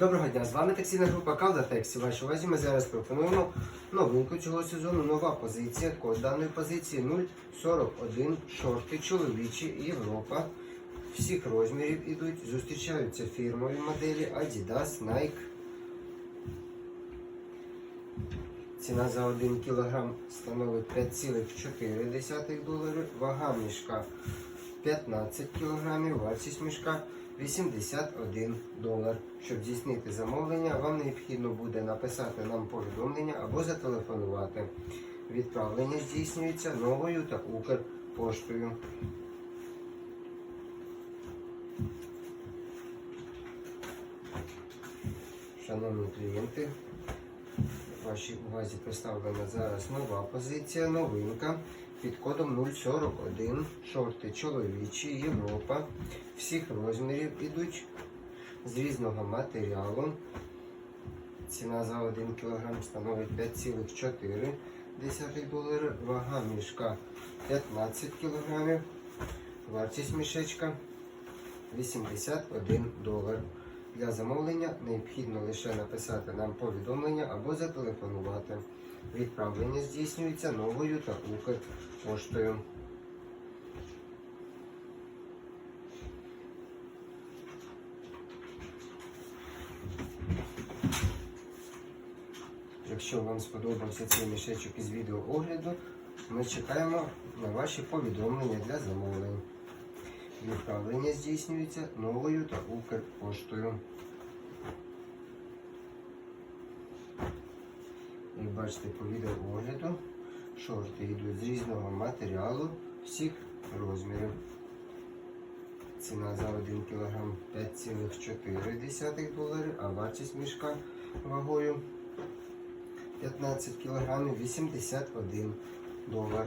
Доброго дня, з вами таксійна група Калдатекс. У вашій увазі ми зараз пропонуємо новинку цього сезону. Нова позиція. Код даної позиції 041 шорти чоловічі Європа. Всіх розмірів ідуть. Зустрічаються фірмові моделі Adidas, Nike. Ціна за 1 кг становить 5,4 долари. Вага мішка 15 кг, вартість мішка 81 долар. Щоб здійснити замовлення, вам необхідно буде написати нам повідомлення або зателефонувати. Відправлення здійснюється новою та Укрпоштою. Шановні клієнти, вашій увазі представлена зараз нова позиція, новинка під кодом 041. Шорти чоловічі, Європа. Всіх розмірів ідуть з різного матеріалу. Ціна за 1 кг становить 5,4 долари. Вага мішка 15 кг. Вартість мішечка 81 долар. Для замовлення необхідно лише написати нам повідомлення або зателефонувати. Відправлення здійснюється новою та Укрпоштою. Якщо вам сподобався цей мішечок із відеоогляду, ми чекаємо на ваші повідомлення для замовлень. Відправлення здійснюється новою та Укрпоштою. Як бачите по відеоогляду, шорти йдуть з різного матеріалу всіх розмірів. Ціна за 1 кг 5,4 долари, а вартість мішка вагою 15 кг 81 долар.